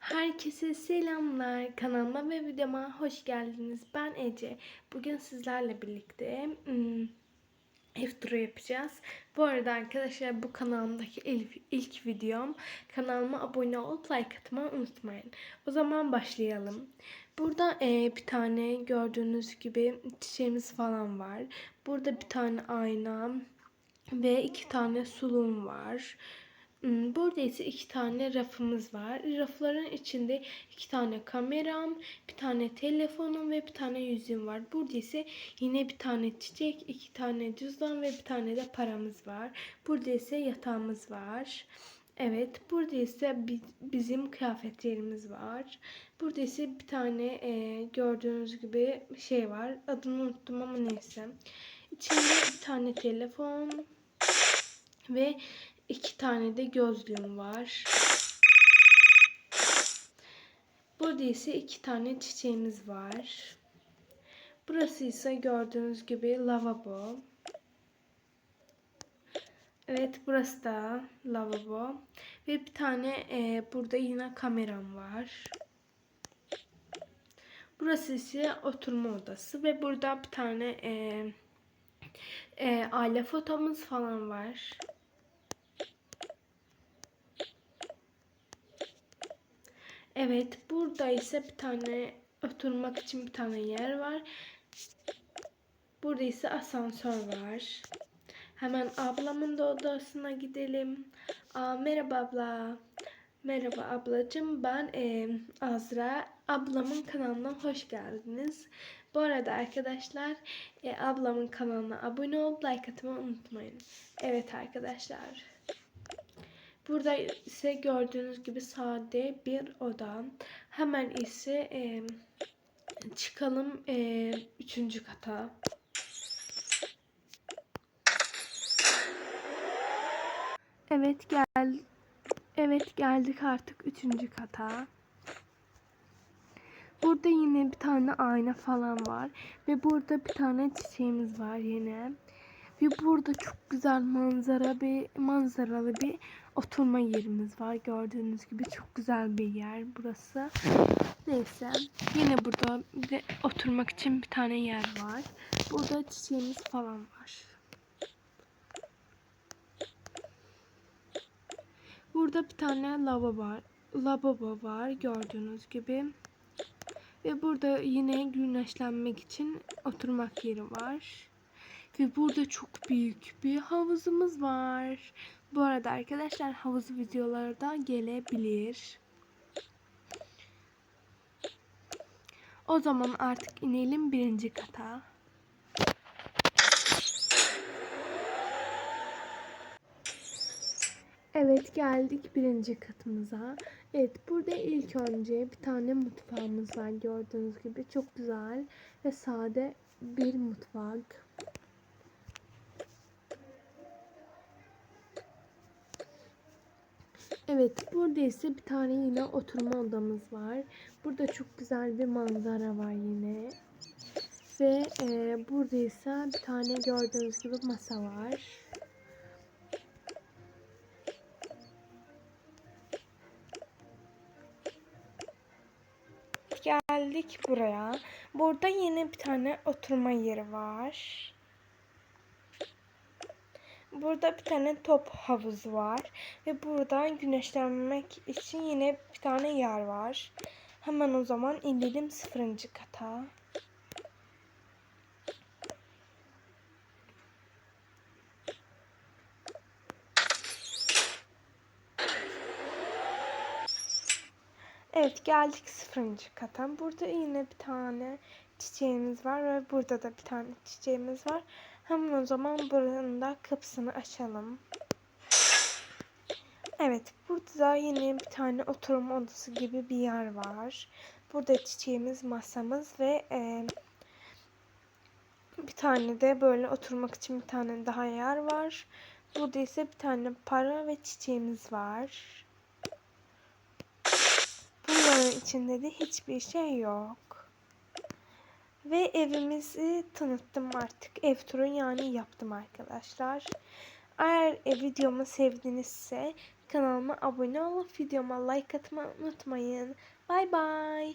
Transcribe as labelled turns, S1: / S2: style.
S1: Herkese selamlar. Kanalıma ve videoma hoş geldiniz. Ben Ece. Bugün sizlerle birlikte hmm, ev turu yapacağız. Bu arada arkadaşlar bu kanalımdaki ilk, ilk videom. Kanalıma abone olup like atmayı unutmayın. O zaman başlayalım. Burada e, bir tane gördüğünüz gibi çiçeğimiz falan var. Burada bir tane ayna ve iki tane sulum var. Hmm, Burada ise iki tane rafımız var. Rafların içinde iki tane kameram, bir tane telefonum ve bir tane yüzüğüm var. Burada ise yine bir tane çiçek, iki tane cüzdan ve bir tane de paramız var. Burada ise yatağımız var. Evet, burada ise bi- bizim kıyafetlerimiz var. Burada ise bir tane e, gördüğünüz gibi şey var. Adını unuttum ama neyse. İçinde bir tane telefon ve iki tane de gözlüğüm var. Burada ise iki tane çiçeğimiz var. Burası ise gördüğünüz gibi lavabo. Evet burası da lavabo. Ve bir tane e, burada yine kameram var. Burası ise oturma odası ve burada bir tane e, e, aile fotomuz falan var. Evet, burada ise bir tane oturmak için bir tane yer var. Burada ise asansör var. Hemen ablamın da odasına gidelim. Aa, merhaba abla. Merhaba ablacığım. Ben e, Azra. Ablamın kanalına hoş geldiniz. Bu arada arkadaşlar e, ablamın kanalına abone olup like atmayı unutmayın. Evet arkadaşlar. Burada ise gördüğünüz gibi sade bir oda. Hemen ise e, çıkalım e, üçüncü kata. Evet gel. Evet geldik artık üçüncü kata. Burada yine bir tane ayna falan var ve burada bir tane çiçeğimiz var yine. Ve burada çok güzel manzara bir manzaralı bir oturma yerimiz var. Gördüğünüz gibi çok güzel bir yer burası. Neyse. Yine burada bir de oturmak için bir tane yer var. Burada çiçeğimiz falan var. Burada bir tane lavabo var. Lavabo var gördüğünüz gibi. Ve burada yine güneşlenmek için oturmak yeri var. Ve burada çok büyük bir havuzumuz var. Bu arada arkadaşlar havuz videoları da gelebilir. O zaman artık inelim birinci kata. Evet geldik birinci katımıza. Evet burada ilk önce bir tane mutfağımız var gördüğünüz gibi. Çok güzel ve sade bir mutfak. Evet, burada ise bir tane yine oturma odamız var. Burada çok güzel bir manzara var yine. Ve e, burada ise bir tane gördüğünüz gibi masa var. Geldik buraya. Burada yine bir tane oturma yeri var. Burada bir tane top havuzu var. Ve buradan güneşlenmek için yine bir tane yer var. Hemen o zaman inelim sıfırıncı kata. Evet geldik sıfırıncı kata. Burada yine bir tane çiçeğimiz var ve burada da bir tane çiçeğimiz var. Hemen o zaman buranın da kapısını açalım. Evet burada da yine bir tane oturma odası gibi bir yer var. Burada çiçeğimiz, masamız ve e, bir tane de böyle oturmak için bir tane daha yer var. Burada ise bir tane para ve çiçeğimiz var. Bunların içinde de hiçbir şey yok. Ve evimizi tanıttım artık. Ev turu yani yaptım arkadaşlar. Eğer e, videomu sevdinizse kanalıma abone olup videoma like atmayı unutmayın. Bay bay.